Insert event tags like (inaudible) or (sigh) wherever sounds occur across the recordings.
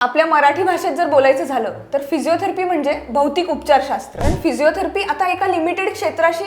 आपल्या मराठी भाषेत जर बोलायचं झालं तर फिजिओथेरपी म्हणजे भौतिक उपचारशास्त्र. आणि फिजिओथेरपी आता एका लिमिटेड क्षेत्राशी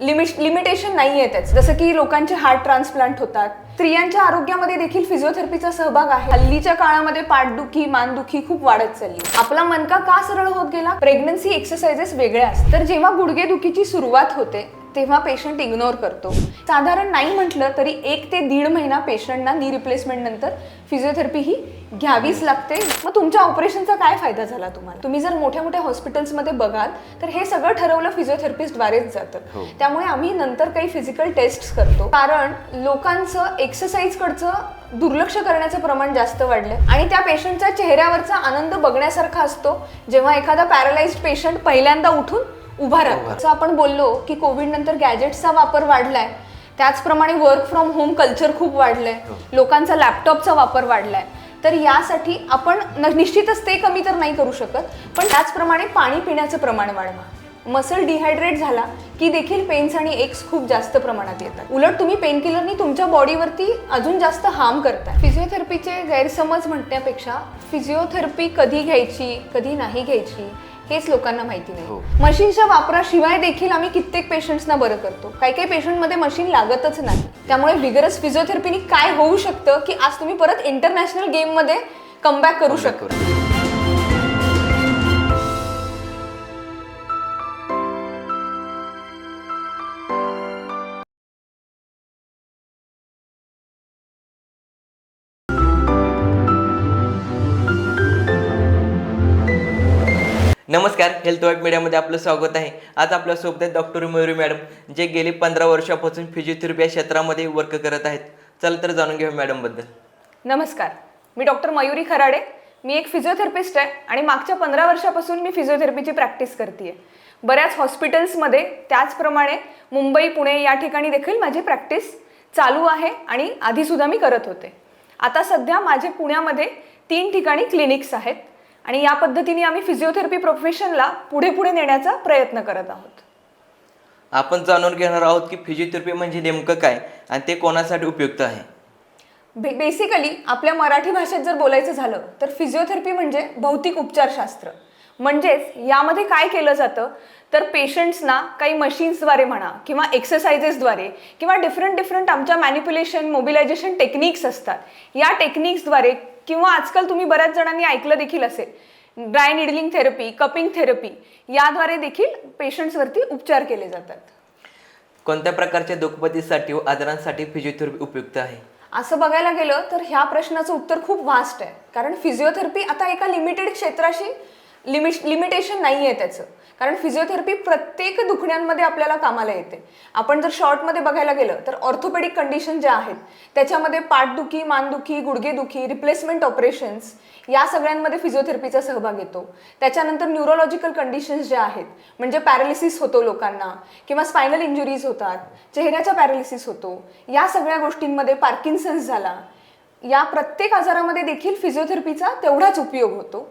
लिमिट लिमिटेशन नाही आहे त्याचं. जसं की लोकांचे हार्ट ट्रान्सप्लांट होतात. स्त्रियांच्या आरोग्यामध्ये देखील फिजिओथेरपीचा सहभाग आहे. हल्लीच्या काळामध्ये पाठदुखी मानदुखी खूप वाढत चालली. आपला मनका का सरळ होत गेला? प्रेग्नन्सी एक्सरसाइजेस वेगळ्या असतात. तर जेव्हा गुडघेदुखीची सुरुवात होते तेव्हा पेशंट इग्नोर करतो. साधारण नाही म्हटलं तरी एक ते दीड महिना पेशंटना नी रिप्लेसमेंट नंतर फिजिओथेरपी ही घ्यावीच लागते. मग तुमच्या ऑपरेशनचा काय फायदा झाला तुम्हाला? तुम्ही जर मोठ्या मोठ्या हॉस्पिटल्समध्ये बघाल तर हे सगळं ठरवलं फिजिओथेरपिस्टद्वारेच जातं. त्यामुळे आम्ही नंतर काही फिजिकल टेस्ट करतो. कारण लोकांचं एक्सरसाइजकडचं दुर्लक्ष करण्याचं प्रमाण जास्त वाढलं आणि त्या पेशंटच्या चेहऱ्यावरचा आनंद बघण्यासारखा असतो. जेव्हा एखादा पॅरालाइज्ड पेशंट पहिल्यांदा उठून उभा राहतो असं आपण बोललो की कोविड नंतर गॅजेट्सचा वापर वाढलाय त्याचप्रमाणे वर्क फ्रॉम होम कल्चर खूप वाढलंय लोकांचा लॅपटॉपचा वापर वाढलाय. तर यासाठी आपण न- निश्चितच ते कमी तर नाही करू शकत पण त्याचप्रमाणे पाणी पिण्याचं प्रमाण वाढवा. मसल डिहायड्रेट झाला की देखील पेन्स आणि एक्स खूप जास्त प्रमाणात येतात. उलट तुम्ही पेन किलरनी तुमच्या बॉडीवरती अजून जास्त हार्म करताय. फिजिओथेरपीचे गैरसमज म्हणण्यापेक्षा फिजिओथेरपी कधी घ्यायची कधी नाही घ्यायची हेच लोकांना माहिती हो. नाही मशीनच्या वापराशिवाय देखील आम्ही कित्येक पेशंट्सना बरं करतो. काही काही पेशंटमध्ये मशीन लागतच नाही. त्यामुळे विगरस फिजिओथेरपीनी काय होऊ शकतं की आज तुम्ही परत इंटरनॅशनल गेममध्ये कमबॅक करू शकता. नमस्कार हेल्थ वाईट मीडियामध्ये आपलं स्वागत आहे. आज आपल्यासोबत आहेत डॉक्टर मयुरी मॅडम जे गेली पंधरा वर्षापासून फिजिओथेरपी या क्षेत्रामध्ये वर्क करत आहेत. चला तर जाणून घेऊ मॅडमबद्दल नमस्कार. मी डॉक्टर मयुरी खराडे. मी एक फिजिओथेरपिस्ट आहे आणि मागच्या पंधरा वर्षापासून मी फिजिओथेरपीची प्रॅक्टिस करते बऱ्याच हॉस्पिटल्समध्ये त्याचप्रमाणे मुंबई पुणे या ठिकाणी देखील माझी प्रॅक्टिस चालू आहे आणि आधीसुद्धा मी करत होते. आता सध्या माझे पुण्यामध्ये तीन ठिकाणी क्लिनिक्स आहेत. आणि या पद्धतीने आम्ही फिजिओथेरपी प्रोफेशनला पुढे पुढे नेण्याचा प्रयत्न करत आहोत. आपण जाणून घेणार आहोत की फिजिओथेरपी म्हणजे नेमकं काय आणि ते कोणासाठी उपयुक्त आहे? बे बेसिकली आपल्या मराठी भाषेत जर बोलायचं झालं तर फिजिओथेरपी म्हणजे भौतिक उपचारशास्त्र. म्हणजेच यामध्ये काय केलं जातं? तर पेशंट्सना काही मशीन्सद्वारे म्हणा किंवा एक्सरसाइजेसद्वारे किंवा डिफरंट डिफरंट आमच्या मॅनिप्युलेशन मोबिलायझेशन टेक्निक्स असतात. या टेक्निक्सद्वारे किंवा आजकाल तुम्ही बऱ्याच जणांनी ऐकलं देखील असेल dry needling therapy cupping therapy याद्वारे देखील पेशंट्सवरती उपचार केले जातात. कोणत्या प्रकारच्या दुखपतीसाठी व आजारांसाठी फिजिओथेरपी उपयुक्त आहे? असं बघायला गेलं तर ह्या प्रश्नाचं उत्तर खूप वास्ट आहे. कारण फिजिओथेरपी आता एका लिमिटेड क्षेत्राशी लिमिट लिमिटेशन नाही आहे त्याचं. कारण फिजिओथेरपी प्रत्येक दुखण्यांमध्ये आपल्याला कामाला येते. आपण जर शॉर्टमध्ये बघायला गेलं तर ऑर्थोपेडिक कंडिशन ज्या आहेत त्याच्यामध्ये पाठदुखी मानदुखी गुडघेदुखी रिप्लेसमेंट ऑपरेशन्स या सगळ्यांमध्ये फिजिओथेरपीचा सहभाग येतो. त्याच्यानंतर न्यूरोलॉजिकल कंडिशन्स ज्या आहेत म्हणजे पॅरालिसिस होतो लोकांना किंवा स्पायनल इंजुरीज होतात चेहऱ्याचा पॅरालिसिस होतो या सगळ्या गोष्टींमध्ये पार्किन्सन्स झाला. या प्रत्येक आजारामध्ये देखील फिजिओथेरपीचा तेवढाच उपयोग होतो.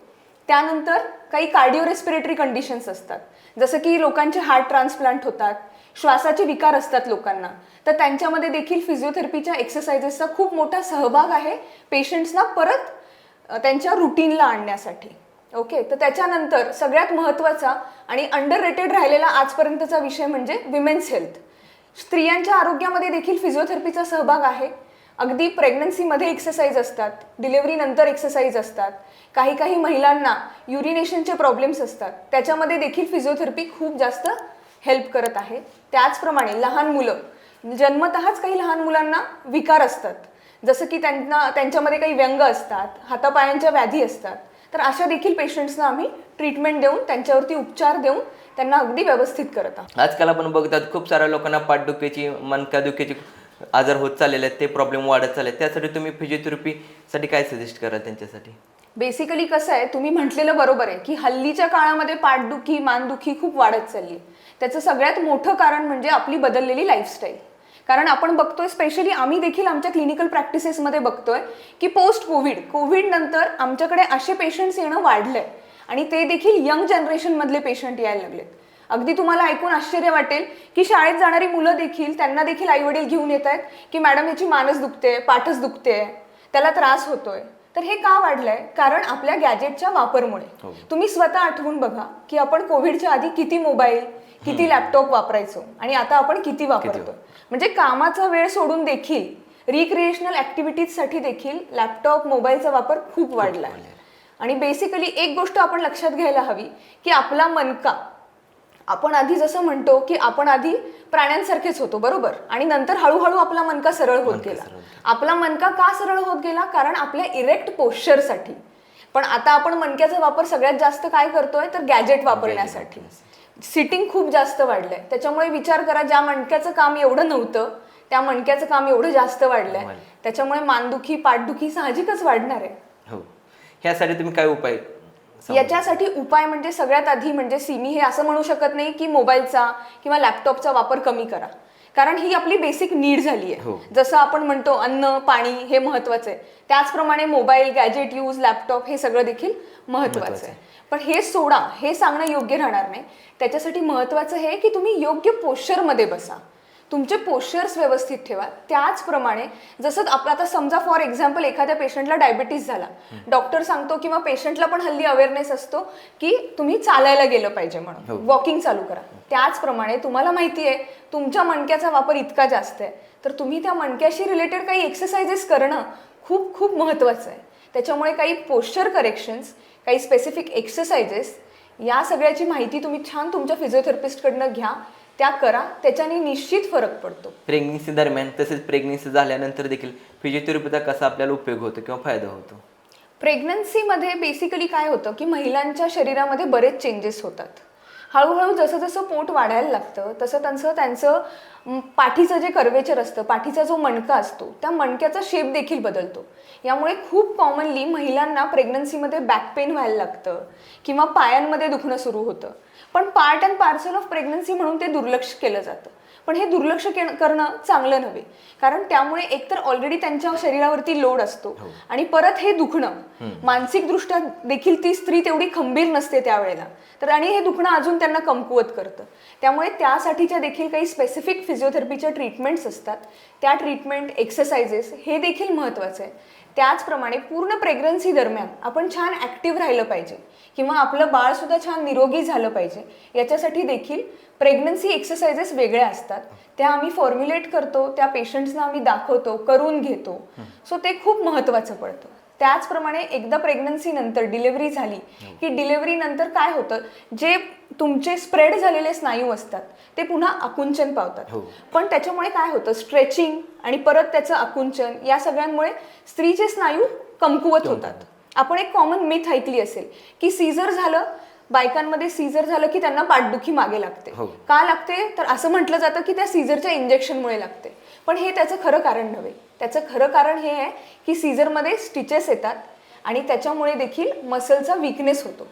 त्यानंतर काही कार्डिओ रेस्पिरेटरी कंडिशन्स असतात. जसं की लोकांचे हार्ट ट्रान्सप्लांट होतात श्वासाचे विकार असतात लोकांना. तर त्यांच्यामध्ये देखील फिजिओथेरपीच्या एक्सरसाइजेसचा खूप मोठा सहभाग आहे पेशंट्सना परत त्यांच्या रुटीनला आणण्यासाठी. ओके तर त्याच्यानंतर सगळ्यात महत्त्वाचा आणि अंडर रेटेड राहिलेला आजपर्यंतचा विषय म्हणजे विमेन्स हेल्थ स्त्रियांच्या आरोग्यामध्ये देखील फिजिओथेरपीचा सहभाग आहे. अगदी प्रेग्नन्सीमध्ये एक्सरसाइज असतात डिलिव्हरी नंतर एक्सरसाइज असतात काही काही महिलांना युरिनेशनचे प्रॉब्लेम्स असतात. त्याच्यामध्ये देखील फिजिओथेरपी खूप जास्त हेल्प करत आहे. त्याचप्रमाणे लहान मुलं जन्मतःच काही लहान मुलांना विकार असतात. जसं की त्यांना त्यांच्यामध्ये काही व्यंग असतात हातापायांच्या व्याधी असतात. तर अशा देखील पेशंट्सना आम्ही ट्रीटमेंट देऊन त्यांच्यावरती उपचार देऊन त्यांना अगदी व्यवस्थित करत आहोत. आजकाल आपण बघतात खूप साऱ्या लोकांना पाठदुखीची मनकादुखीची आजार होत चाललेले आहेत ते प्रॉब्लेम वाढत चालले आहेत त्यासाठी तुम्ही फिजिओथेरपीसाठी काय सजेस्ट कराल त्यांच्यासाठी? बेसिकली कसं आहे तुम्ही म्हटलेलं बरोबर आहे की हल्लीच्या काळामध्ये पाठदुखी मानदुखी खूप वाढत चालली त्याचं सगळ्यात मोठं कारण म्हणजे आपली बदललेली लाईफस्टाईल कारण आपण बघतोय स्पेशली आम्ही देखील आमच्या क्लिनिकल प्रॅक्टिसेसमध्ये बघतोय की पोस्ट कोविड कोविड नंतर आमच्याकडे असे पेशंट्स येणं वाढलंय. आणि ते देखील यंग जनरेशनमधले पेशंट यायला लागलेत. अगदी तुम्हाला ऐकून आश्चर्य वाटेल की शाळेत जाणारी मुलं देखील त्यांना देखील आईवडील घेऊन येत आहेत की मॅडम याची मानस दुखते पाठच दुखते त्याला त्रास होतोय. तर हे का वाढलंय? कारण आपल्या गॅजेटच्या वापरमुळे. हो. तुम्ही स्वतः आठवून बघा की आपण कोविडच्या आधी किती मोबाईल किती लॅपटॉप वापरायचो आणि आता आपण किती वापरतो म्हणजे कामाचा वेळ सोडून देखील रिक्रिएशनल ऍक्टिव्हिटीजसाठी देखील लॅपटॉप मोबाईलचा वापर खूप वाढला आहे. आणि बेसिकली एक गोष्ट आपण लक्षात घ्यायला हवी की आपला मनका आपण आधी जसं म्हणतो की आपण आधी प्राण्यांसारखेच होतो बरोबर? आणि नंतर हळूहळू आपला मनका सरळ होत गेला. आपला मनका का सरळ होत गेला? कारण आपल्या इरेक्ट पोश्चरसाठी पण आता आपण मणक्याचा वापर सगळ्यात जास्त काय करतोय? तर गॅजेट वापरण्यासाठी. सिटिंग खूप जास्त वाढलंय. त्याच्यामुळे विचार करा ज्या मणक्याचं काम एवढं नव्हतं त्या मणक्याचं काम एवढं जास्त वाढलंय. त्याच्यामुळे मानदुखी पाठदुखी साहजिकच वाढणार आहे. हो. ह्यासाठी तुम्ही काय उपाय? याच्यासाठी उपाय म्हणजे सगळ्यात आधी म्हणजे सिमी हे असं म्हणू शकत नाही की मोबाईलचा किंवा लॅपटॉपचा वापर कमी करा. कारण ही आपली बेसिक नीड झाली. आहे जसं आपण म्हणतो अन्न पाणी हे महत्वाचं आहे त्याचप्रमाणे मोबाईल गॅजेट यूज लॅपटॉप हे सगळं देखील महत्वाचं आहे पण हे सोडा हे सांगणं योग्य राहणार नाही. त्याच्यासाठी महत्वाचं हे की तुम्ही योग्य पोश्चरमध्ये बसा. तुमचे पोश्चर्स व्यवस्थित ठेवा. त्याचप्रमाणे जसं आप आता समजा फॉर एक्झाम्पल एखाद्या पेशंटला डायबिटीस झाला. डॉक्टर सांगतो किंवा पेशंटला पण हल्ली अवेअरनेस असतो की तुम्ही चालायला गेलं पाहिजे हो. म्हणून वॉकिंग चालू करा. त्याचप्रमाणे तुम्हाला माहिती आहे तुमच्या मणक्याचा वापर इतका जास्त आहे. तर तुम्ही त्या मणक्याशी रिलेटेड काही एक्सरसाइजेस करणं खूप खूप महत्त्वाचं आहे. त्याच्यामुळे काही पोश्चर करेक्शन्स काही स्पेसिफिक एक्सरसाइजेस या सगळ्याची माहिती तुम्ही छान तुमच्या फिजिओथेरपिस्टकडनं घ्या. त्या करा त्याच्याने निश्चित फरक पडतो. प्रेग्नेन्सी दरम्यान तसेच प्रेग्नेन्सी झाल्यानंतर देखील फिजिओथेरपीचा कसा आपल्याला उपयोग होतो किंवा फायदा होतो? प्रेग्नन्सीमध्ये बेसिकली काय होतं की महिलांच्या शरीरामध्ये बरेच चेंजेस होतात. हळूहळू जसं जसं पोट वाढायला लागतं तसं त्यांचं त्यांचं पाठीचं जे कर्वेचर असतं पाठीचा जो मणका असतो त्या मणक्याचा शेप देखील बदलतो. यामुळे खूप कॉमनली महिलांना प्रेग्नन्सीमध्ये बॅक पेन व्हायला लागतं किंवा पायांमध्ये दुखणं सुरू होतं. पण part and parcel of pregnancy म्हणून ते दुर्लक्ष केलं जातं. पण हे दुर्लक्ष करणं चांगलं नव्हे. कारण त्यामुळे एकतर ऑलरेडी त्यांच्या शरीरावरती लोड असतो आणि परत हे दुखणं. मानसिक दृष्ट्या देखील ती स्त्री तेवढी खंबीर नसते त्यावेळेला. तर आणि हे दुखणं अजून त्यांना कमकुवत करतं. त्यामुळे त्यासाठीच्या देखील काही स्पेसिफिक फिजिओथेरपीच्या ट्रीटमेंट्स असतात. त्या ट्रीटमेंट एक्सरसाइजेस हे देखील महत्त्वाचं आहे. त्याचप्रमाणे पूर्ण प्रेग्नन्सी दरम्यान आपण छान ॲक्टिव्ह राहिलं पाहिजे. किंवा आपलं बाळ सुद्धा छान निरोगी झालं पाहिजे. याच्यासाठी देखील प्रेग्नन्सी एक्सरसाइजेस वेगळ्या असतात. त्या आम्ही फॉर्म्युलेट करतो त्या पेशंट्सना आम्ही दाखवतो करून घेतो. सो ते खूप महत्त्वाचं पडतं. त्याचप्रमाणे एकदा प्रेग्नन्सी नंतर डिलिव्हरी झाली की डिलिव्हरी नंतर काय होतं? जे तुमचे स्प्रेड झालेले स्नायू असतात ते पुन्हा आकुंचन पावतात. पण त्याच्यामुळे काय होतं? स्ट्रेचिंग आणि परत त्याचं आकुंचन या सगळ्यांमुळे स्त्रीचे स्नायू कमकुवत होतात. आपण एक कॉमन मिथ ऐकली असेल की सीझर झालं बायकांमध्ये सीझर झालं की त्यांना पाठदुखी मागे लागते. हो. का लागते? तर असं म्हटलं जातं की त्या सीझरच्या इंजेक्शनमुळे लागते. पण हे त्याचं खरं कारण नव्हे. त्याचं खरं कारण हे आहे की सीझरमध्ये स्टिचेस येतात आणि त्याच्यामुळे देखील मसलचा विकनेस होतो.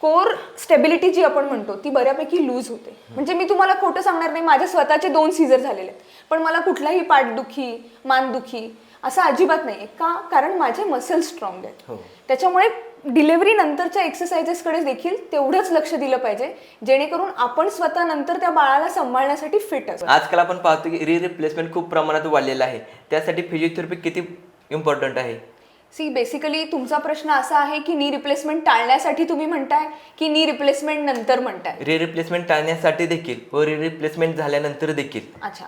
कोर स्टेबिलिटी जी आपण म्हणतो ती बऱ्यापैकी लूज होते. म्हणजे मी तुम्हाला खोटं सांगणार नाही माझे स्वतःचे दोन सीझर झालेले आहेत. पण मला कुठलाही पाठदुखी मानदुखी असं अजिबात नाही. का? कारण माझे मसल स्ट्रॉंग आहेत. हो. त्याच्यामुळे डिलिव्हरी नंतरच्या एक्सरसाइजेसकडे देखील तेवढंच लक्ष दिलं पाहिजे जेणेकरून आपण स्वतः नंतर त्या बाळाला सांभाळण्यासाठी फिट असतो आजकाल आपण पाहतो की री रिप्लेसमेंट खूप प्रमाणात वाढलेलं आहे. त्यासाठी फिजिओथेरपी किती इम्पॉर्टंट आहे? सी बेसिकली तुमचा प्रश्न असा आहे की नी रिप्लेसमेंट टाळण्यासाठी तुम्ही म्हणताय की नी रिप्लेसमेंट नंतर म्हणताय? री रिप्लेसमेंट टाळण्यासाठी देखील व री रिप्लेसमेंट झाल्यानंतर देखील. अच्छा.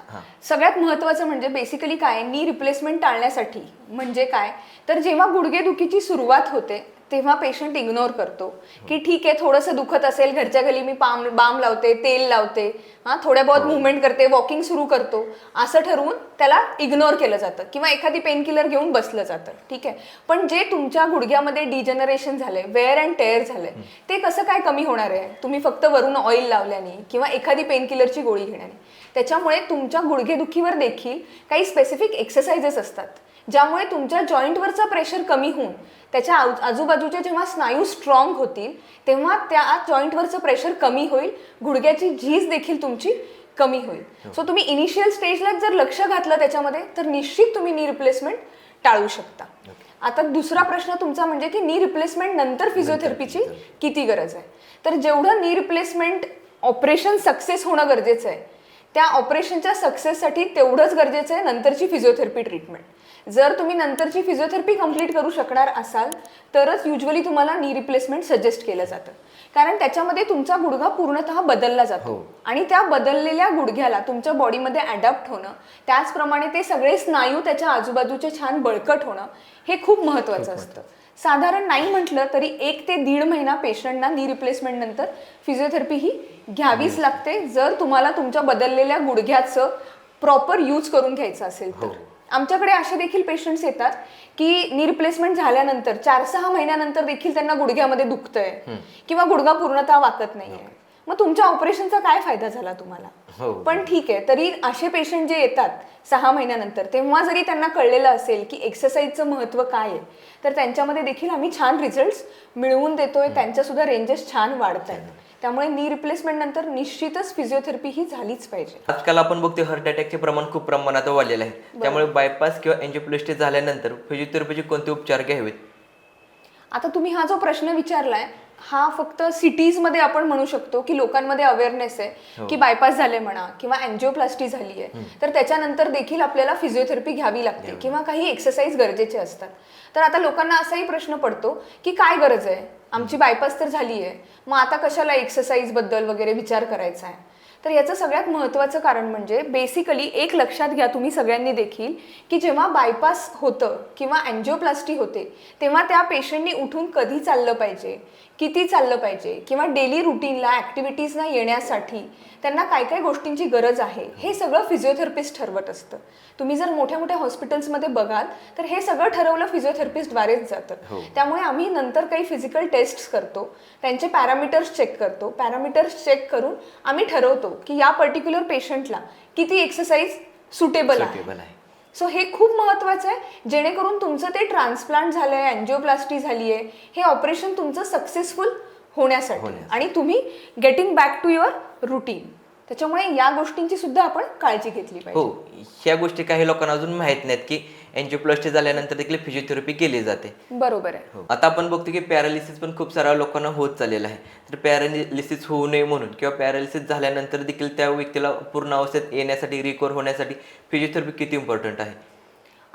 सगळ्यात महत्वाचं म्हणजे बेसिकली काय? नी रिप्लेसमेंट टाळण्यासाठी. म्हणजे काय? तर जेव्हा गुडघेदुखीची सुरुवात होते तेव्हा पेशंट इग्नोर करतो. की ठीक आहे थोडंसं दुखत असेल घरच्या घरी मी पाम बाम लावते तेल लावते. हां थोड्या बहुत मुवमेंट करते वॉकिंग सुरू करतो. असं ठरवून त्याला इग्नोर केलं जातं किंवा एखादी पेन किलर घेऊन बसलं जातं. ठीक आहे? पण जे तुमच्या गुडघ्यामध्ये डिजनरेशन झालंय वेअर अँड टेअर झालंय ते कसं काय कमी होणार आहे? तुम्ही फक्त वरून ऑइल लावल्याने किंवा एखादी पेन किलरची गोळी घेण्याने. त्याच्यामुळे तुमच्या गुडघेदुखीवर देखील काही स्पेसिफिक एक्सरसाइजेस असतात. ज्यामुळे तुमच्या जॉईंटवरचा प्रेशर कमी होऊन त्याच्या आजू- आजूबाजूचे जेव्हा स्नायू स्ट्रॉंग होतील तेव्हा त्या जॉईंटवरचं प्रेशर कमी होईल. गुडघ्याची झीज देखील तुमची कमी होईल. सो तुम्ही इनिशियल स्टेजला जर लक्ष घातलं त्याच्यामध्ये तर निश्चित तुम्ही नी रिप्लेसमेंट टाळू शकता. आता दुसरा प्रश्न तुमचा म्हणजे की नी रिप्लेसमेंट नंतर फिजिओथेरपीची किती गरज आहे? तर जेवढं नी रिप्लेसमेंट ऑपरेशन सक्सेस होणं गरजेचं आहे त्या ऑपरेशनच्या सक्सेससाठी तेवढंच गरजेचं आहे नंतरची फिजिओथेरपी ट्रीटमेंट जर तुम्ही नंतरची फिजिओथेरपी कंप्लीट करू शकणार असाल तरच युजली तुम्हाला नी रिप्लेसमेंट सजेस्ट केलं जातं. कारण त्याच्यामध्ये तुमचा गुडघा पूर्णतः बदलला जातो. हो. आणि त्या बदललेल्या गुडघ्याला तुमच्या बॉडीमध्ये अडॅप्ट होणं त्याचप्रमाणे ते सगळे स्नायू त्याच्या आजूबाजूचे छान बळकट होणं हे खूप महत्वाचं असतं. साधारण नाही म्हटलं तरी एक ते दीड महिना पेशंटना नी रिप्लेसमेंट नंतर फिजिओथेरपी ही घ्यावीच लागते. जर तुम्हाला तुमच्या बदललेल्या गुडघ्याचं प्रॉपर यूज करून घ्यायचं असेल तर. आमच्याकडे असे देखील पेशंट्स येतात की नी रिप्लेसमेंट झाल्यानंतर चार सहा महिन्यानंतर देखील त्यांना गुडघ्यामध्ये दुखतंय किंवा गुडघा पूर्णतः वाकत नाहीये. मग तुमच्या ऑपरेशनचा काय फायदा झाला तुम्हाला? हो. पण ठीक आहे तरी असे पेशंट जे येतात सहा महिन्यानंतर तेव्हा जरी त्यांना कळलेलं असेल की एक्सरसाइजचं महत्त्व काय आहे तर त्यांच्यामध्ये देखील आम्ही छान रिझल्ट मिळवून देतोय. त्यांच्या सुद्धा रेंजेस छान वाढत आहेत त्यामुळे नी रिप्लेसमेंट नंतर निश्चितच फिजिओथेरपी ही झालीच पाहिजे. आजकाल आपण बघतो हार्ट अटॅकचे प्रमाण खूप प्रमाणात वाढलेलं आहे. त्यामुळे बायपास किंवा एन्जिओप्लास्टी झाल्यानंतर फिजिओथेरपीचे कोणते उपचार घ्यावेत? आता तुम्ही हा जो प्रश्न विचारलाय हा फक्त cities मध्ये आपण म्हणू शकतो की लोकांमध्ये अवेअरनेस आहे की बायपास झाले म्हणा किंवा अँजिओप्लास्टी झाली आहे तर त्याच्यानंतर देखील आपल्याला फिजिओथेरपी घ्यावी लागते किंवा काही एक्सरसाइज गरजेचे असतात. तर आता लोकांना असाही प्रश्न पडतो की काय गरज आहे? आमची बायपास तर झाली आहे मग आता कशाला एक्सरसाइजबद्दल वगैरे विचार करायचा आहे तर याचं सगळ्यात महत्त्वाचं कारण म्हणजे बेसिकली एक लक्षात घ्या तुम्ही सगळ्यांनी देखील की जेव्हा बायपास होतं किंवा अँजिओप्लास्टी होते तेव्हा त्या पेशंटनी उठून कधी चाललं पाहिजे किती चाललं पाहिजे किंवा डेली रुटीनला ॲक्टिव्हिटीजना येण्यासाठी त्यांना काय काय गोष्टींची गरज आहे हे सगळं फिजिओथेरपिस्ट ठरवत असतं. तुम्ही जर मोठ्या मोठ्या हॉस्पिटल्समध्ये बघाल तर हे सगळं ठरवलं फिजिओथेरपिस्टद्वारेच जातं. त्यामुळे आम्ही नंतर काही फिजिकल टेस्ट करतो त्यांचे पॅरामीटर्स चेक करतो पॅरामीटर्स चेक करून आम्ही ठरवतो की या पर्टिक्युलर पेशंटला किती एक्सरसाइज सुटेबल आहे. आहे. सो हे खूप महत्वाचं आहे. जेणेकरून तुमचं ते ट्रान्सप्लांट झालंय अँजिओप्लास्टी झाली आहे हे ऑपरेशन तुमचं सक्सेसफुल होण्यासाठी. आणि तुम्ही getting back to your routine त्याच्यामुळे या गोष्टींची सुद्धा आपण काळजी घेतली पाहिजे. हो ह्या गोष्टी काही लोकांना अजून माहीत नाहीत की एन्जिओप्लास्टी झाल्यानंतर देखील फिजिओथेरपी केली जाते. बरोबर आहे. हो. आता आपण बघतो की पॅरालिसिस पण खूप साऱ्या लोकांना होत चाललेलं आहे. तर पॅरालिसिस होऊ नये म्हणून किंवा पॅरालिसिस झाल्यानंतर देखील त्या व्यक्तीला पूर्ण अवस्थेत येण्यासाठी रिकवर होण्यासाठी फिजिओथेरपी किती इम्पॉर्टंट आहे?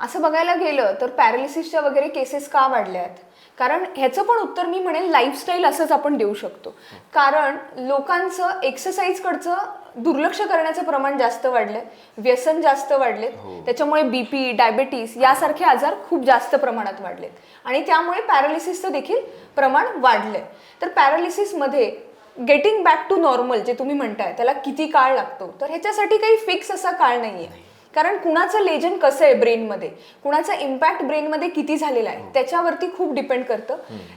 असं बघायला गेलं तर पॅरालिसिसच्या वगैरे केसेस का वाढल्या आहेत कारण ह्याचं पण उत्तर मी म्हणेल लाईफस्टाईल असंच आपण देऊ शकतो. कारण लोकांचं एक्सरसाइजकडचं दुर्लक्ष करण्याचं प्रमाण जास्त वाढलंय व्यसन जास्त वाढलेत त्याच्यामुळे बीपी डायबेटीस यासारखे आजार खूप जास्त प्रमाणात वाढलेत. आणि त्यामुळे पॅरालिसिसचं देखील प्रमाण वाढलंय. तर पॅरालिसिसमध्ये गेटिंग बॅक टू नॉर्मल जे तुम्ही म्हणताय त्याला किती काळ लागतो? तर ह्याच्यासाठी काही फिक्स असा काळ नाहीये. कारण कुणाचं लेजन कसं आहे ब्रेनमध्ये? कुणाचा इम्पॅक्ट ब्रेनमध्ये किती झालेला आहे? त्याच्यावरती खूप डिपेंड करतं.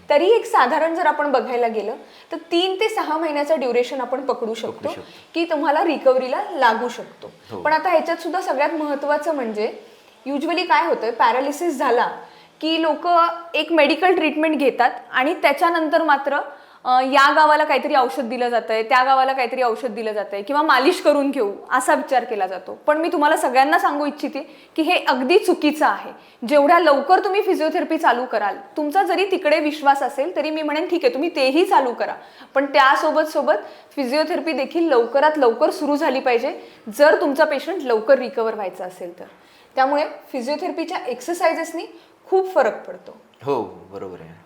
तरी एक साधारण जर आपण बघायला गेलं तर तीन ते सहा महिन्याचा ड्युरेशन आपण पकडू शकतो की तुम्हाला रिकव्हरीला लागू शकतो. पण आता ह्याच्यात सुद्धा सगळ्यात महत्त्वाचं म्हणजे युजली काय होतंय? पॅरालिसिस झाला की लोक एक मेडिकल ट्रीटमेंट घेतात आणि त्याच्यानंतर मात्र या गावाला काहीतरी औषध दिलं जातंय त्या गावाला काहीतरी औषध दिलं जातंय किंवा मालिश करून घेऊ असा विचार केला जातो. पण मी तुम्हाला सगळ्यांना सांगू इच्छिते की हे अगदी चुकीचं आहे. जेवढ्या लवकर तुम्ही फिजिओथेरपी चालू कराल तुमचा जरी तिकडे विश्वास असेल तरी मी म्हणेन ठीक आहे तुम्ही तेही चालू करा. पण त्यासोबत सोबत फिजिओथेरपी देखील लवकरात लवकर सुरू झाली पाहिजे जर तुमचा पेशंट लवकर रिकवर व्हायचा असेल तर. त्यामुळे फिजिओथेरपीच्या एक्सरसाइजेसनी खूप फरक पडतो. हो बरोबर आहे.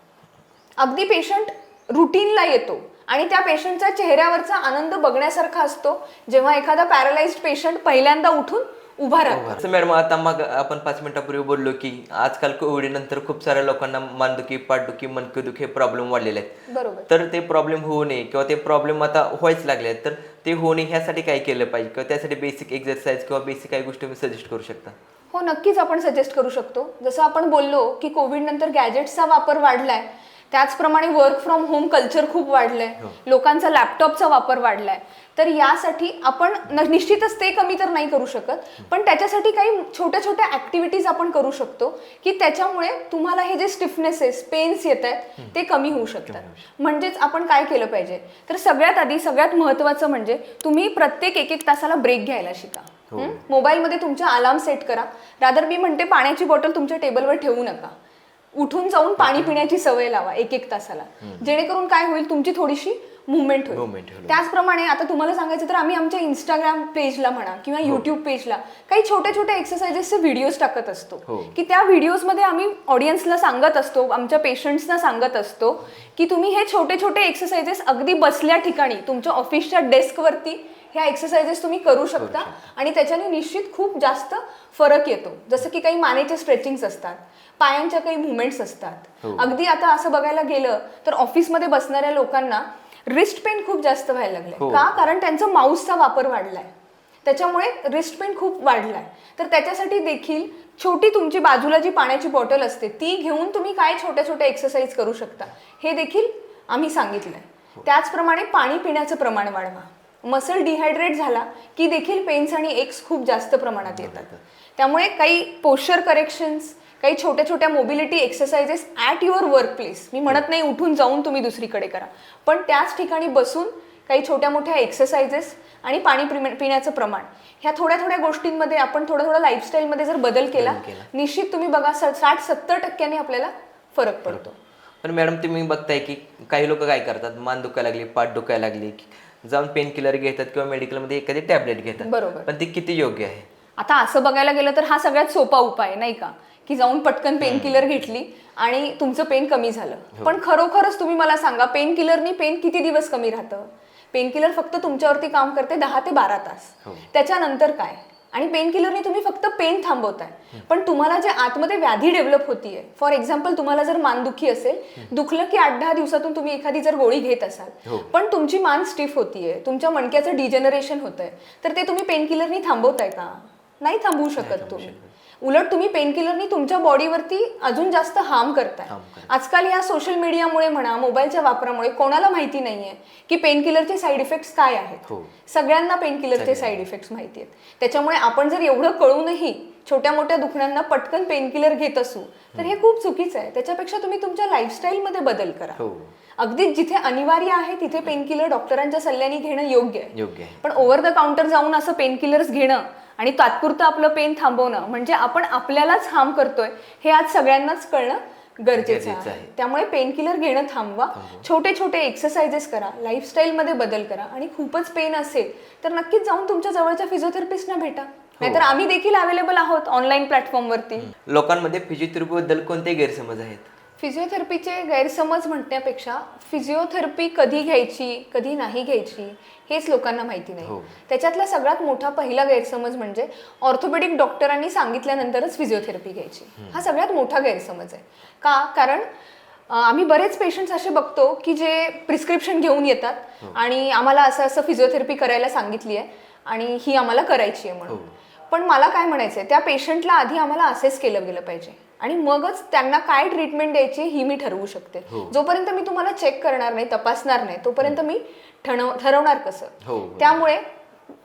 अगदी पेशंट रुटीनला येतो. आणि त्या पेशंटच्या चेहऱ्यावरचा आनंद बघण्यासारखा असतो. जेव्हा एखादा पॅरालाइज्ड पेशंट पहिल्यांदा उठून उभा राहतो. मॅडम आता मग आपण पाच मिनिटापूर्वी बोललो की आजकाल कोविड नंतर खूप साऱ्या लोकांना मानदुखी पाठदुखी मनकेदुखी हे प्रॉब्लेम वाढलेले आहेत. बरोबर. तर ते प्रॉब्लेम होऊ नये किंवा ते प्रॉब्लेम आता व्हायच लागले आहेत. तर ते होऊ नये ह्यासाठी काय केलं पाहिजे? किंवा त्यासाठी बेसिक एक्सरसाइज किंवा बेसिक काही गोष्टी तुम्ही सजेस्ट करू शकता? हो नक्कीच आपण सजेस्ट करू शकतो. जसं आपण बोललो की कोविड नंतर गॅजेट्सचा वापर वाढलाय. त्याचप्रमाणे वर्क फ्रॉम होम कल्चर खूप वाढलंय. लोकांचा लॅपटॉपचा वापर वाढलाय. तर यासाठी आपण निश्चितच ते कमी तर नाही करू शकत पण त्याच्यासाठी काही छोट्या छोट्या ऍक्टिव्हिटीज आपण करू शकतो की त्याच्यामुळे तुम्हाला हे जे स्टिफनेसेस पेन्स येत आहेत ते कमी होऊ शकतात. म्हणजेच आपण काय केलं पाहिजे? तर सगळ्यात आधी सगळ्यात महत्वाचं म्हणजे तुम्ही प्रत्येक एक एक तासाला ब्रेक घ्यायला शिका. हं? मोबाईलमध्ये तुमचा अलार्म सेट करा. रादर मी म्हणते पाण्याची बॉटल तुमच्या टेबलवर ठेवू नका. उठून जाऊन पाणी पिण्याची सवय लावा एक एक तासाला जेणेकरून काय होईल तुमची थोडीशी मुवमेंट होईल. त्याचप्रमाणे आता तुम्हाला सांगायचं तर आम्ही आमच्या इंस्टाग्राम पेजला म्हणा किंवा युट्यूब पेजला काही छोटे छोटे एक्सरसाइजेसचे व्हिडिओज टाकत असतो. हो. की त्या व्हिडिओजमध्ये आम्ही ऑडियन्सला सांगत असतो आमच्या पेशंट्सना सांगत असतो की तुम्ही हे छोटे छोटे एक्सरसाइजेस अगदी बसल्या ठिकाणी तुमच्या ऑफिसच्या डेस्कवरती ह्या एक्सरसाइजेस तुम्ही करू शकता. आणि त्याच्याने निश्चित खूप जास्त फरक येतो. जसं की काही मानेचे स्ट्रेचिंग्स असतात. पायांच्या काही मुवमेंट्स असतात. हो. अगदी आता असं बघायला गेलं तर ऑफिसमध्ये बसणाऱ्या लोकांना रिस्ट पेन खूप जास्त व्हायला लागले हो. का? कारण त्यांचा माऊसचा वापर वाढलाय. त्याच्यामुळे रिस्ट पेन खूप वाढलाय. तर त्याच्यासाठी देखील छोटी तुमची बाजूला जी पाण्याची बॉटल असते ती घेऊन तुम्ही काय छोट्या छोट्या एक्सरसाइज करू शकता हे देखील आम्ही सांगितलंय. त्याचप्रमाणे पाणी पिण्याचं प्रमाण वाढवा. मसल डिहायड्रेट झाला की देखील पेन्स आणि एक्स खूप जास्त प्रमाणात येतात. त्यामुळे काही पोश्चर करेक्शन्स काही छोट्या छोट्या mobility exercises at your workplace मी म्हणत नाही उठून जाऊन तुम्ही दुसरीकडे करा. पण त्याच ठिकाणी बसून काही छोट्या मोठ्या एक्सरसाइजेस आणि पाणी पिण्या- पिण्याचं प्रमाण. ह्या थोड्या थोड्या गोष्टींमध्ये आपण थोडं थोडं लाईफस्टाईलमध्ये जर बदल केला. निश्चित तुम्ही बघा साठ सत्तर टक्क्यांनी आपल्याला फरक पडतो. पण मॅडम तुम्ही बघताय की काही लोक काय करतात? मान दुखायला लागली पाठ दुखायला लागली जाऊन पेन किलर घेतात किंवा मेडिकलमध्ये एखादी टॅबलेट घेतात. बरोबर. पण ती किती योग्य आहे? आता असं बघायला गेलं तर हा सगळ्यात सोपा उपाय नाही का? की जाऊन पटकन पेन किलर घेतली आणि तुमचं पेन कमी झालं. पण खरोखरच तुम्ही मला सांगा पेन किलरनी पेन किती दिवस कमी राहतं? पेन किलर फक्त तुमच्यावरती काम करते दहा ते बारा तास. हो. त्याच्यानंतर काय? आणि पेन किलरने तुम्ही फक्त पेन थांबवताय. पण तुम्हाला जे आतमध्ये व्याधी डेव्हलप होतीये फॉर एक्झाम्पल तुम्हाला जर मानदुखी असेल दुखलं की आठ दहा दिवसातून तुम्ही एखादी जर गोळी घेत असाल हो. पण तुमची मान स्टिफ होतीये तुमच्या मणक्याचं डिजेनरेशन होतंय तर ते तुम्ही पेन किलरनी थांबवताय का? नाही थांबवू शकत तुम्ही. उलट तुम्ही पेनकिलरनी तुमच्या बॉडीवरती अजून जास्त हार्म करताय. आजकाल या सोशल मीडियामुळे म्हणा मोबाईलच्या वापरामुळे कोणाला माहिती नाहीये की पेनकिलरचे साईड इफेक्ट्स काय आहेत. हो. सगळ्यांना पेनकिलरचे साईड इफेक्ट्स माहिती आहेत त्याच्यामुळे आपण जर एवढं कळूनही छोट्या मोठ्या दुखण्यांना पटकन पेनकिलर घेत असू तर हे खूप चुकीचं आहे. त्याच्यापेक्षा तुम्ही तुमच्या लाईफस्टाईलमध्ये बदल करा. हो. अगदी जिथे अनिवार्य आहे तिथे पेनकिलर डॉक्टरांच्या सल्ल्याने घेणं योग्य आहे. योग्य आहे. पण ओव्हर द काउंटर जाऊन असं पेनकिलर्स घेणं आणि तात्पुरतं आपलं पेन थांबवणं म्हणजे आपण आपल्यालाच हार्म करतोय हे आज सगळ्यांनाच कळणं गरजेचं आहे. त्यामुळे पेनकिलर घेणं थांबवा. छोटे छोटे एक्सरसाइजेस करा. लाईफस्टाईलमध्ये बदल करा. आणि खूपच पेन असेल तर नक्कीच जाऊन तुमच्या जवळच्या फिजिओथेरपिस्टना भेटा. नाहीतर आम्ही देखील अवेलेबल आहोत ऑनलाईन प्लॅटफॉर्मवरती लोकांमध्ये फिजिओथेरपी बद्दल कोणते गैरसमज आहेत? फिजिओथेरपीचे गैरसमज म्हणण्यापेक्षा फिजिओथेरपी कधी घ्यायची कधी नाही घ्यायची हेच लोकांना माहिती नाही. हो. त्याच्यातला सगळ्यात मोठा पहिला गैरसमज म्हणजे ऑर्थोपेडिक डॉक्टरांनी सांगितल्यानंतरच फिजिओथेरपी घ्यायची. हा सगळ्यात मोठा गैरसमज आहे. का? कारण आम्ही बरेच पेशंट्स असे बघतो की जे प्रिस्क्रिप्शन घेऊन येतात आणि आम्हाला असं असं फिजिओथेरपी करायला सांगितली आहे आणि ही आम्हाला करायची आहे म्हणून. पण मला काय म्हणायचंय त्या पेशंटला आधी आम्हाला असेस केलं गेलं पाहिजे. आणि मगच त्यांना काय ट्रीटमेंट द्यायची ही मी ठरवू शकते. जोपर्यंत मी तुम्हाला चेक करणार नाही तपासणार नाही तोपर्यंत मी ठरवणार कसं? हो. त्यामुळे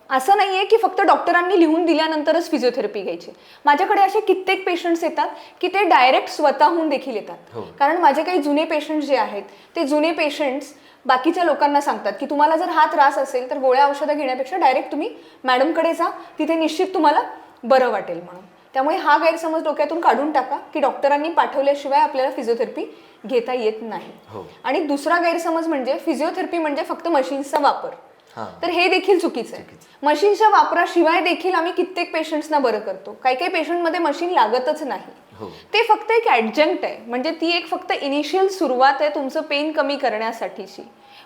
असं नाहीये की फक्त डॉक्टरांनी लिहून दिल्यानंतरच फिजिओथेरपी घ्यायची. माझ्याकडे असे कित्येक पेशंट्स येतात की ते डायरेक्ट स्वतःहून देखील येतात. हो. कारण माझे काही जुने पेशंट्स जे आहेत ते जुने पेशंट्स बाकीच्या लोकांना सांगतात की तुम्हाला जर हा त्रास असेल तर गोळ्या औषधं घेण्यापेक्षा डायरेक्ट तुम्ही मॅडमकडे जा तिथे निश्चित तुम्हाला बरं वाटेल म्हणून. त्यामुळे हा गैरसमज डोक्यातून काढून टाका की डॉक्टरांनी पाठवल्याशिवाय आपल्याला फिजिओथेरपी घेता येत नाही. हो. आणि दुसरा गैरसमज म्हणजे फिजिओथेरपी म्हणजे फक्त मशीन्सचा वापर. तर हे देखील चुकीचं आहे. मशीनच्या वापराशिवाय देखील आम्ही कित्येक पेशंट्सना बरं करतो. काही काही पेशंटमध्ये मशीन लागतच नाही. हो. ते फक्त एक ऍडजंक्ट आहे. म्हणजे ती एक फक्त इनिशियल सुरुवात आहे तुमचं पेन कमी करण्यासाठीची.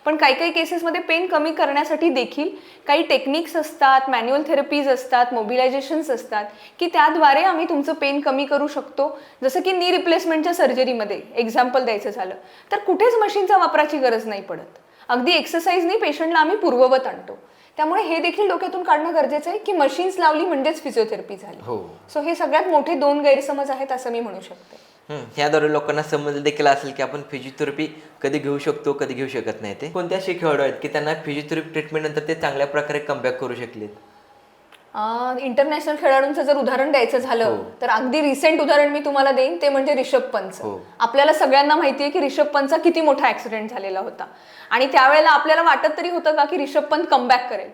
पण काही काही केसेसमध्ये पेन कमी करण्यासाठी देखील काही टेक्निक्स असतात मॅन्युअल थेरपीज असतात मोबिलायझेशन्स असतात की त्याद्वारे आम्ही तुमचं पेन कमी करू शकतो. जसं की नी रिप्लेसमेंटच्या सर्जरीमध्ये एक्झाम्पल द्यायचं झालं तर कुठेच मशीनच्या वापराची गरज नाही पडत. अगदी एक्सरसाइजनी पेशंटला आम्ही पूर्ववत आणतो. त्यामुळे हे देखील डोक्यातून काढणं गरजेचं आहे की मशीन्स लावली म्हणजेच फिजिओथेरपी झाली. हो. सो हे सगळ्यात मोठे दोन गैरसमज आहेत असं मी म्हणू शकते. हम्म, ह्याद्वारे लोकांना समजलं देखील असेल की आपण फिजिओथेरपी कधी घेऊ शकतो कधी घेऊ शकत नाही ते. कोणत्या असे खेळाडू आहेत की त्यांना फिजिओथेरपी ट्रीटमेंट नंतर ते चांगल्या प्रकारे कमबॅक करू शकलेत? इंटरनॅशनल खेळाडूंचं जर उदाहरण द्यायचं झालं तर अगदी रिसेंट उदाहरण मी तुम्हाला देईन ते म्हणजे रिषभ पंच हो. आपल्याला सगळ्यांना माहिती आहे की रिषभ पंतचा किती मोठा ऍक्सिडेंट झालेला होता आणि त्यावेळेला आपल्याला वाटत तरी होतं का की रिषभ पंत कमबॅक करेल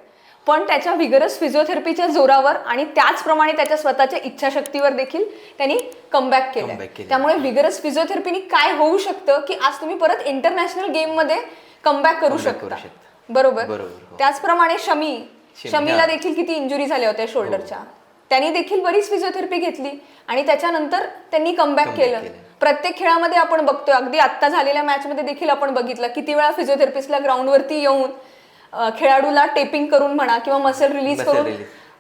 पण त्याच्या विगरस फिजिओथेरपीच्या जोरावर आणि त्याचप्रमाणे त्याच्या स्वतःच्या इच्छाशक्तीवर देखील त्यांनी कमबॅक केलं. त्यामुळे विगरस फिजिओथेरपीने काय होऊ शकतं की आज तुम्ही परत इंटरनॅशनल गेममध्ये कमबॅक करू शकता. बरोबर हो. त्याचप्रमाणे शमी, शमीला हा. देखील किती इंजुरी झाल्या होत्या शोल्डरच्या त्यांनी देखील बरीच फिजिओथेरपी घेतली आणि त्याच्यानंतर त्यांनी कमबॅक केलं. प्रत्येक खेळामध्ये आपण बघतोय अगदी आत्ता झालेल्या मॅच मध्ये देखील आपण बघितलं किती वेळा फिजिओथेरपिस्टला ग्राउंडवरती येऊन खेळाडूला टेपिंग करून म्हणा किंवा मसल रिलीज करून.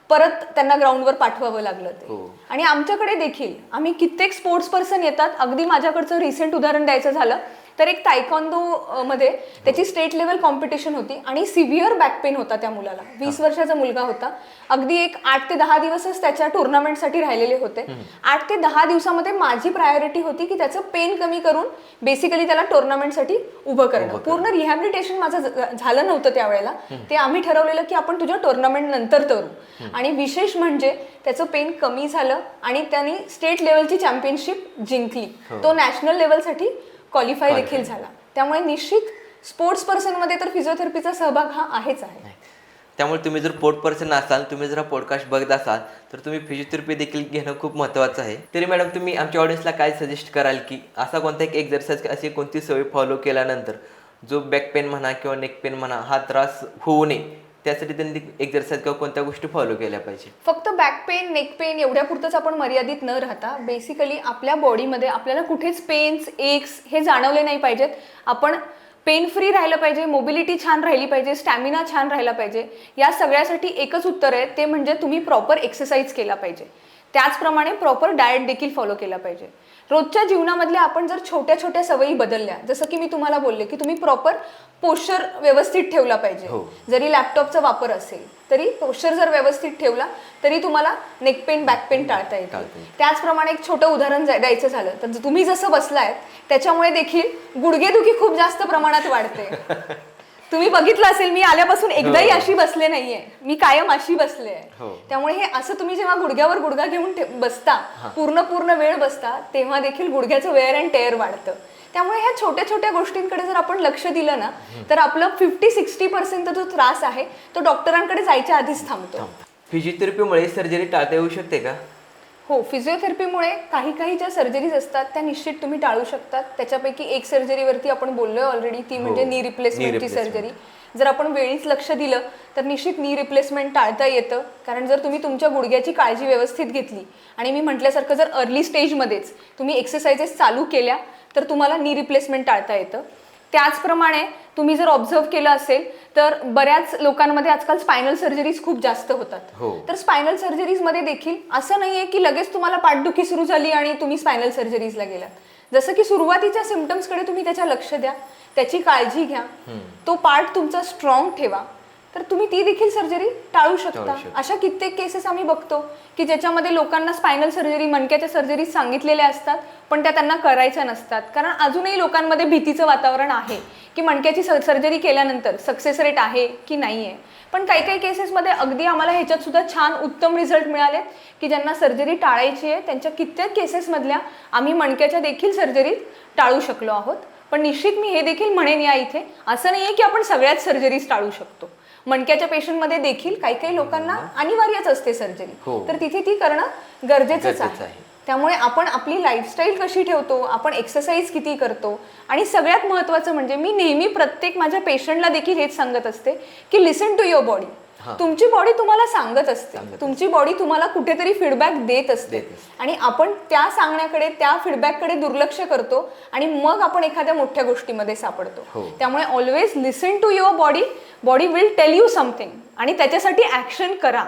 परत त्यांना ग्राउंडवर पाठवावं लागलं ते हो. आणि आमच्याकडे देखील आम्ही कित्येक स्पोर्ट्स पर्सन येतात अगदी माझ्याकडचं रिसेंट उदाहरण द्यायचं झालं तर एक तायकॉन्डो अं, मध्ये त्याची स्टेट लेवल कॉम्पिटिशन होती आणि सिव्हिअर बॅक पेन होता त्या मुलाला. वीस वर्षाचा मुलगा होता. अगदी एक आठ ते दहा दिवसच त्याच्या टुर्नामेंटसाठी राहिलेले होते. आठ ते दहा दिवसामध्ये माझी प्रायोरिटी होती की त्याचं पेन कमी करून बेसिकली त्याला टुर्नामेंटसाठी उभं करणं. पूर्ण रिहॅबिलिटेशन माझं झालं नव्हतं त्यावेळेला. ते आम्ही ठरवलेलं की आपण तुझ्या टुर्नामेंट नंतर करू आणि विशेष म्हणजे त्याचं पेन कमी झालं आणि त्यांनी स्टेट लेवलची चॅम्पियनशिप जिंकली. तो नॅशनल लेवलसाठी क्वालिफाय देखील झाला. त्यामुळे निश्चित स्पोर्ट्स पर्सनमध्ये तर फिजिओथेरपीचा सहभाग हा आहेच आहे. त्यामुळे तुम्ही जर पोट पर्सन असाल तुम्ही जर हा पॉडकास्ट बघत असाल तर तुम्ही फिजिओथेरपी देखील घेणं खूप महत्त्वाचं आहे. तरी मॅडम तुम्ही आमच्या ऑडियन्सला काय सजेस्ट कराल की असा कोणता एक एक्झरसाइज अशी कोणती सवय फॉलो केल्यानंतर जो बॅक पेन म्हणा किंवा नेक पेन म्हणा हा त्रास होऊ नये त्यासाठी त्यांनी एक्झरसाइज किंवा कोणत्या गोष्टी फॉलो केल्या पाहिजे. फक्त बॅक पेन नेक पेन एवढ्या पुरतच आपण मर्यादित न राहता बेसिकली आपल्या बॉडीमध्ये आपल्याला कुठेच पेन्स एक्स हे जाणवले नाही पाहिजेत. आपण पेन फ्री राहिलं पाहिजे मोबिलिटी छान राहिली पाहिजे स्टॅमिना छान राहिला पाहिजे या सगळ्यासाठी एकच उत्तर आहे ते म्हणजे तुम्ही प्रॉपर एक्सरसाइज केला पाहिजे. त्याचप्रमाणे प्रॉपर डाएट देखील फॉलो केला पाहिजे. रोजच्या जीवनामधल्या आपण जर छोट्या छोट्या सवयी बदलल्या जसं की मी तुम्हाला बोलले की तुम्ही प्रॉपर पोश्चर व्यवस्थित ठेवला पाहिजे हो. जरी लॅपटॉपचा वापर असेल तरी पोश्चर जर व्यवस्थित ठेवला तरी तुम्हाला नेक पेन बॅक पेन टाळता येईल. त्याचप्रमाणे एक छोटं उदाहरण द्यायचं झालं तर तुम्ही जसं बसलाय त्याच्यामुळे देखील गुडघेदुखी खूप जास्त प्रमाणात वाढते (laughs) तुम्ही बघितलं असेल मी आल्यापासून एकदाही हो. अशी बसले नाहीये. मी कायम अशी बसले. आहे हो. त्यामुळे हे असं तुम्ही जेव्हा गुडघ्यावर गुडघा घेऊन बसता पूर्ण पूर्ण वेळ बसता तेव्हा देखील गुडघ्याचं वेअर अँड टेअर वाढतं. त्यामुळे ह्या छोट्या छोट्या गोष्टींकडे जर आपण लक्ष दिलं ना तर आपलं फिफ्टी सिक्स्टी पर्सेंट जो त्रास आहे तो डॉक्टरांकडे जायच्या आधीच थांबतो. फिजिओथेरपीमुळे सर्जरी टाळता येऊ शकते का? हो फिजिओथेरपीमुळे काही काही ज्या सर्जरीज असतात त्या निश्चित तुम्ही टाळू शकतात त्याच्यापैकी एक सर्जरीवरती आपण बोललोय ऑलरेडी ती म्हणजे हो. नी knee रिप्लेसमेंटची. सर्जरी जर आपण वेळीच लक्ष दिलं तर निश्चित नी रिप्लेसमेंट टाळता येतं कारण जर तुम्ही तुमच्या गुडघ्याची काळजी व्यवस्थित घेतली आणि मी म्हटल्यासारखं जर अर्ली स्टेजमध्येच तुम्ही एक्सरसाइजेस चालू केल्या तर तुम्हाला नी रिप्लेसमेंट टाळता येतं त्याचप्रमाणे तुम्ही जर ऑब्झर्व केलं असेल तर बऱ्याच लोकांमध्ये आजकाल स्पायनल सर्जरीज खूप जास्त होतात. हो. तर स्पायनल सर्जरीजमध्ये देखील असं नाहीये की लगेच तुम्हाला पाठदुखी सुरू झाली आणि तुम्ही स्पायनल सर्जरीजला गेलात. जसं की सुरुवातीच्या सिमटम्सकडे तुम्ही त्याच्या लक्ष द्या त्याची काळजी घ्या. तो पार्ट तुमचा स्ट्रॉंग ठेवा. तर तुम्ही ती देखील सर्जरी टाळू शकता. अशा कित्येक केसेस आम्ही बघतो की ज्याच्यामध्ये लोकांना स्पायनल सर्जरी मणक्याच्या सर्जरी सांगितलेल्या असतात पण त्या त्यांना करायच्या नसतात. कारण अजूनही लोकांमध्ये भीतीचं वातावरण आहे की मणक्याची सर्जरी केल्यानंतर सक्सेस रेट आहे की नाही आहे पण काही काही केसेसमध्ये अगदी आम्हाला ह्याच्यात सुद्धा छान उत्तम रिझल्ट मिळाले की ज्यांना सर्जरी टाळायची आहे त्यांच्या कित्येक केसेसमधल्या आम्ही मणक्याच्या देखील सर्जरी टाळू शकलो आहोत. पण निश्चित मी हे देखील म्हणेन या इथे असं नाही आहे की आपण सगळ्याच सर्जरीज टाळू शकतो मणक्याच्या पेशंटमध्ये देखील काही काही लोकांना अनिवार्यच असते सर्जरी हो. तर तिथे ती करणं गरजेचंच गरजेचं आहे. त्यामुळे आपण आपली लाईफस्टाईल कशी ठेवतो आपण एक्सरसाइज किती करतो आणि सगळ्यात महत्त्वाचं म्हणजे मी नेहमी प्रत्येक माझ्या पेशंटला देखील हेच सांगत असते की लिसन टू युअर बॉडी. तुमची बॉडी तुम्हाला सांगत असते. तुमची बॉडी तुम्हाला कुठेतरी फीडबॅक देत असते. आणि आपण त्या सांगण्याकडे त्या फीडबॅककडे दुर्लक्ष करतो आणि मग आपण एखाद्या मोठ्या गोष्टीमध्ये सापडतो. हो. त्यामुळे always listen to your body body will tell you something आणि त्याच्यासाठी ऍक्शन करा.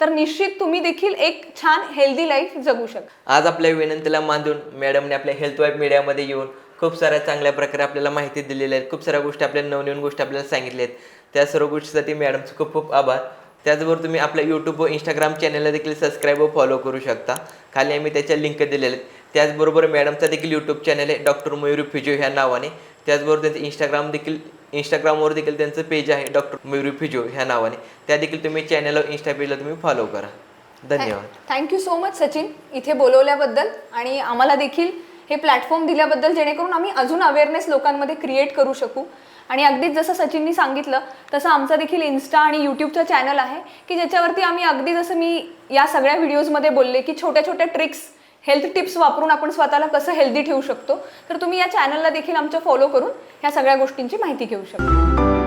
तर निश्चित तुम्ही देखील एक छान हेल्दी लाईफ जगू शकता आज आपल्या विनंतीला मान देऊन मॅडमने आपल्या हेल्थ वाईफ मीडियामध्ये येऊन खूप साऱ्या चांगल्या प्रकारे आपल्याला माहिती दिलेल्या आहेत. खूप साऱ्या गोष्टी आपल्याला नवनवीन गोष्टी आपल्याला सांगितल्या आहेत. त्या सर्व गोष्टीसाठी मॅडमचं खूप खूप आभार. त्याचबरोबर तुम्ही आपल्या यूट्यूब व इंस्टाग्राम चॅनलला देखील सबस्क्राईब व फॉलो करू शकता. खाली आम्ही त्याच्या लिंक दिलेल्या आहेत. त्याचबरोबर मॅडमचा देखील यूट्यूब चॅनल आहे डॉक्टर मयुरी फिजिओ ह्या नावाने. त्याचबरोबर त्यांचं इंस्टाग्राम देखील इंस्टाग्रामवर देखील त्यांचं पेज आहे डॉक्टर मयुरी फिजिओ ह्या नावाने. त्या देखील तुम्ही चॅनल इंस्टा पेजला तुम्ही फॉलो करा. धन्यवाद. Thank you so much Sachin. इथे बोलवल्याबद्दल आणि आम्हाला देखील हे प्लॅटफॉर्म दिल्याबद्दल जेणेकरून आम्ही अजून अवेअरनेस लोकांमध्ये क्रिएट करू शकू. आणि अगदीच जसं सचिननी सांगितलं तसं आमचा देखील इन्स्टा आणि यूट्यूबचा चॅनल आहे की ज्याच्यावरती आम्ही अगदी जसं मी या सगळ्या व्हिडिओजमध्ये बोलले की छोट्या छोट्या ट्रिक्स हेल्थ टिप्स वापरून आपण स्वतःला कसं हेल्दी ठेवू शकतो तर तुम्ही या चॅनलला देखील आमच्या फॉलो करून ह्या सगळ्या गोष्टींची माहिती घेऊ शकता.